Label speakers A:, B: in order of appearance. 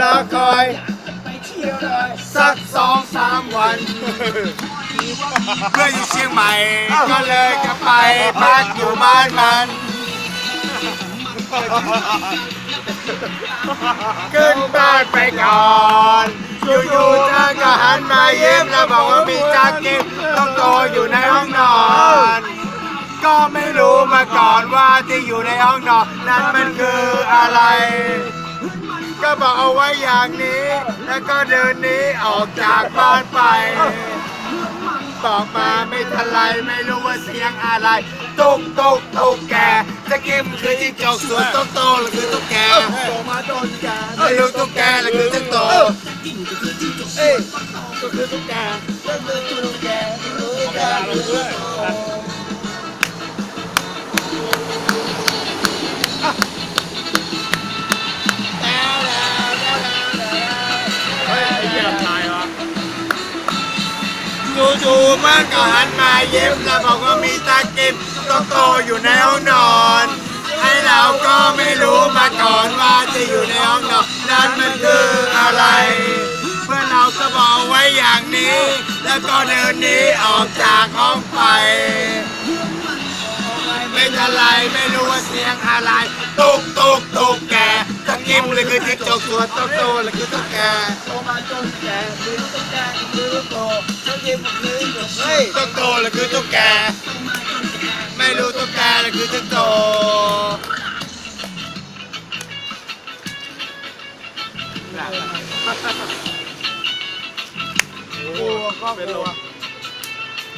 A: รอคอยสักสองสามวัน เพื่อนอยู่เชียงใหม่ ก็เลยจะไปพักอยู่บ้านมันขึ้นบ้านไปก่อนอยู่ๆเธอก็หันมาเยิ้มแล้วบอกว่ามีจักกินต้องโตอยู่ในห้องนอน ก็ไม่รู้มาก่อนว่าที่อยู่ในห้องนอน นั้นมันคืออะไร ก็บอกเอาไว้อย่างนี้ แล้วก็เดินนี้ออกจากบ้านไปบอกมาไม่ทันไรไม่รู้ว่าเสียงอะไรตุกตุกตุกแกจะกิมคือจิ้งจกสวนโตโตหรือคือตุ๊กแก
B: โตมาโดนแก
A: ไม่รู้ตุ๊กแกหรือคือจิ้งโต
B: เอ้ยก็คือตุ๊กแกก็คือตุ๊กแก
A: จู่ๆมันก็หันมาเย็บแล้วบอกว่ามีตากิมโตโตอยู่ในห้องนอนไอ้เราก็ไม่รู้มาก่อนว่าจะอยู่ในห้องนอนนั้นมันคืออะไร เพื่อนเราก็บอกไว้อย่างนี้ แล้วก็เดินหนี้ออกจากห้องไปไม่ทันไรไม่รู้ว่าเสียงอะไรตุกตุกตุกแกตะกิมเลยคือจิ้งจกตัวโตโตเลยคือตุ๊กแก
B: โตมาโดนแกคือตุ๊กแกคือตุ๊กโต เฮ้ย
A: ตุ๊กโตเลยคือตุ๊กแก ไม่รู้ตุ๊กแกเลยคือตุ๊กโต
B: กูก็กลัว